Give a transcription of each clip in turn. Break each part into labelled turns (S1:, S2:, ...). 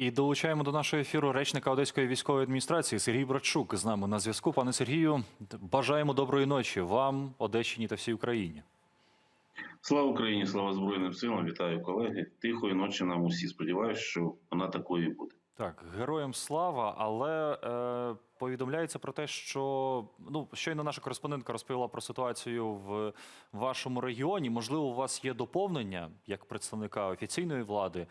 S1: І долучаємо до нашого ефіру речника Одеської військової адміністрації Сергій Братчук з нами на зв'язку. Пане Сергію, бажаємо доброї ночі вам, Одещині та всій Україні.
S2: Слава Україні, слава Збройним силам, вітаю колеги. Тихої ночі нам усі. Сподіваюся, що вона такою буде.
S1: Так, героям слава, але е, повідомляється про те, що ну щойно наша кореспондентка розповіла про ситуацію в вашому регіоні. Можливо, у вас є доповнення як представника офіційної влади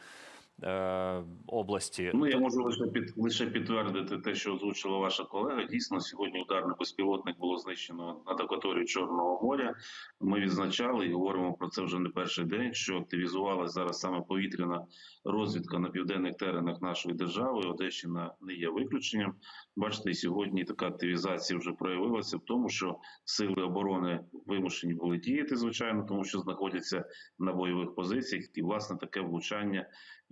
S1: е, області.
S2: Ну я можу лише під лише підтвердити те, що озвучила ваша колега. Дійсно, сьогодні ударний безпілотник було знищено над акваторією Чорного моря. Ми відзначали і говоримо про це вже не перший день. Що активізувалася зараз саме повітряна розвідка на південних теренах нашої держави. Одещина не є виключенням. Бачите, сьогодні така активізація вже проявилася в тому, що сили оборони вимушені були діяти, звичайно, тому що знаходяться на бойових позиціях, і власне таке влучання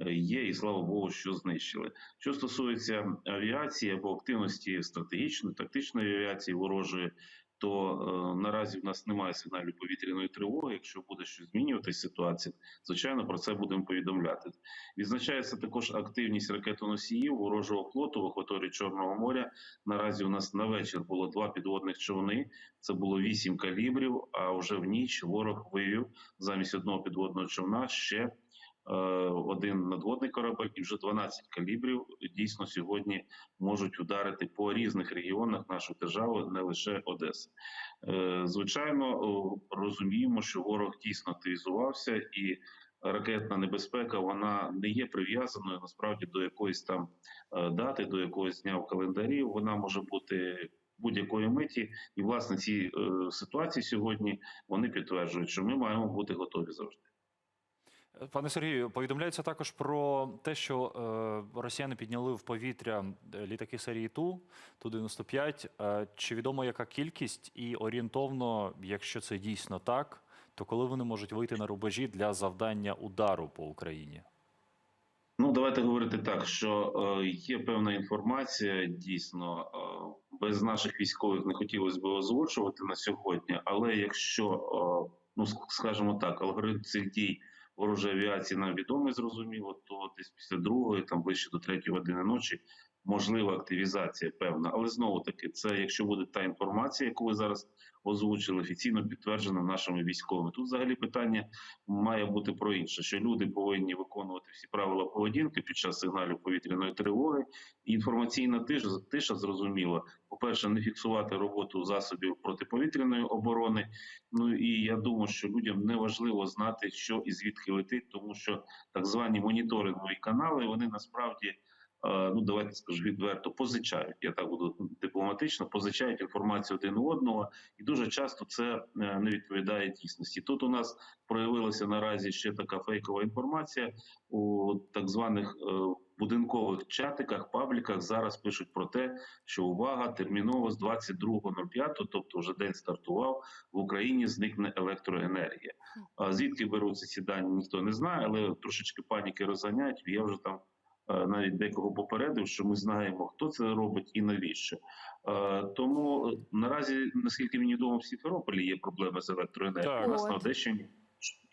S2: є, і слава Богу, що знищили. Що стосується авіації або активності стратегічної, тактичної авіації ворожої. То е, наразі в нас немає сигналів повітряної тривоги. Якщо буде щось змінюватись ситуація, звичайно про це будемо повідомляти. Відзначається також активність ракетоносіїв ворожого флоту в акваторії Чорного моря. Наразі у нас на вечір було два підводних човни. Це було вісім калібрів. А вже в ніч ворог вивів замість одного підводного човна ще е, один надводний корабель і вже 12 калібрів дійсно сьогодні можуть ударити по різних регіонах нашої держави, не лише Одеси. Е, Звичайно, розуміємо, що ворог дійсно активізувався і. Ракетна небезпека вона не є прив'язаною насправді до якоїсь там е, дати, до якогось дня в календарі. Вона може бути будь-якої миті, і власне ці е, ситуації сьогодні вони підтверджують, що ми маємо бути готові завжди.
S1: Пане Сергію, повідомляється також про те, що е, росіяни підняли в повітря е, літаки серії Ту, Ту-95. Е, чи відомо яка кількість? І орієнтовно, якщо це дійсно так, то коли вони можуть вийти на рубежі для завдання удару по Україні?
S2: Ну, давайте говорити так, що е, є певна інформація, дійсно е, без наших військових не хотілося б озвучувати на сьогодні. Але якщо е, ну ск- скажімо так, алгоритм цих дій ворожої авіації нам відомий, зрозуміло, то десь після другої, там ближче до третьої години ночі, можлива активізація певна. Але знову таки, це якщо буде та інформація, яку ви зараз озвучили, офіційно підтверджена нашими військовими. Тут взагалі питання має бути про інше, що люди повинні виконувати всі правила поведінки під час сигналів повітряної тривоги. І інформаційна тиша, тиша зрозуміла. По-перше, не фіксувати роботу засобів протиповітряної оборони. Ну і я думаю, що людям не важливо знати, що і звідки летить, тому що так звані моніторингові канали вони насправді. Е, Ну, давайте скажу відверто, позичають. Я так буду дипломатично, позичають інформацію один у одного, і дуже часто це е, не відповідає дійсності. Тут у нас проявилася наразі ще така фейкова інформація у так званих е, будинкових чатиках, пабліках. Зараз пишуть про те, що увага терміново з 22.05, тобто вже день стартував в Україні. Зникне електроенергія. А звідки беруться ці дані, ніхто не знає, але трошечки паніки розганяють. Я вже там. Е, Навіть декого попередив, що ми знаємо, хто це робить і навіщо. Е, Тому е, наразі, наскільки мені відомо, в Сімферополі є проблеми з електроенергією. У нас на. Одещині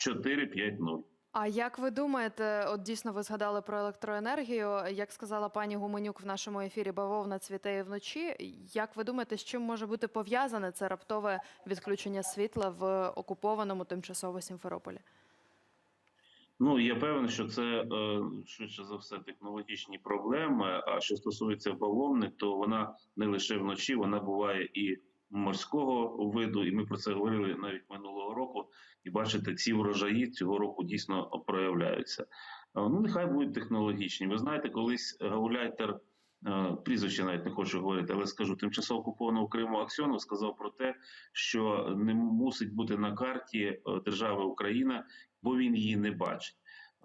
S2: 4-5-0.
S3: А як ви думаєте, от дійсно ви згадали про електроенергію? Як сказала пані Гуменюк в нашому ефірі, бавовна цвітеє вночі. Як ви думаєте, з чим може бути пов'язане це раптове відключення світла в окупованому тимчасово Сімферополі?
S2: Ну я певен, що це е, швидше за все технологічні проблеми. А що стосується бавовни, то вона не лише вночі, вона буває і морського виду, і ми про це говорили навіть минулого року. І бачите, ці врожаї цього року дійсно проявляються. Е, Ну нехай будуть технологічні. Ви знаєте, колись гауляйтер. е, Прізвище навіть не хочу говорити, але скажу тимчасово окупованого Криму Аксьонов сказав про те, що не мусить бути на карті держави Україна, бо він її не бачить.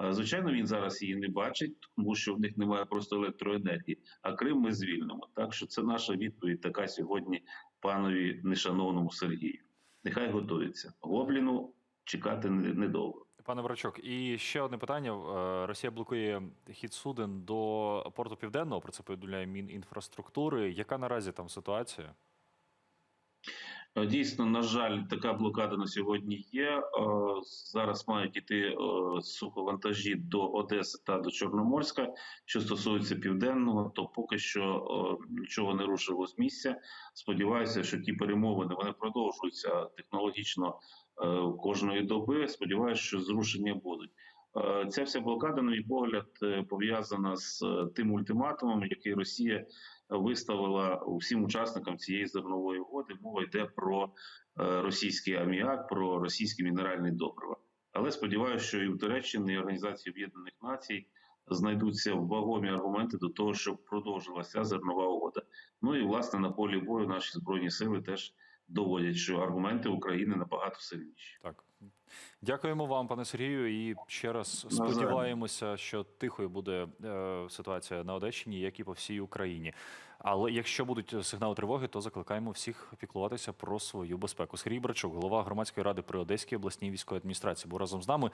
S2: Звичайно, він зараз її не бачить, тому що в них немає просто електроенергії. А Крим ми звільнимо. Так що це наша відповідь така сьогодні панові нешановному Сергію. Нехай готується. Гобліну чекати недовго.
S1: Пане Брачок, і ще одне питання. Е, Росія блокує хід суден до порту Південного. Про це повідомляє Мінінфраструктури. Яка наразі там ситуація?
S2: Е, Дійсно, на жаль, така блокада на сьогодні є. Е, Зараз мають йти е, суховантажі до Одеси та до Чорноморська. Що стосується південного, то поки що нічого не рушило з місця. Сподіваюся, що ті перемовини вони продовжуються технологічно кожної доби. Сподіваюся, що зрушення будуть. Ця вся блокада, на мій погляд, е, пов'язана з е, тим ультиматумом, який Росія виставила усім учасникам цієї зернової угоди. Мова йде про е, російський аміак, про російські мінеральні добрива. Але сподіваюся, що і в Туреччині, і Організації Об'єднаних Націй знайдуться вагомі аргументи до того, щоб продовжилася зернова угода. Ну і власне на полі бою наші збройні сили теж доводять, що аргументи України набагато сильніші.
S1: Так. Дякуємо вам, пане Сергію, і ще раз сподіваємося, що тихою буде е, ситуація на Одещині, як і по всій Україні. Але якщо будуть сигнали тривоги, то закликаємо всіх піклуватися про свою безпеку. Сергій Брачук, голова громадської ради при Одеській обласній військовій адміністрації, був разом з нами.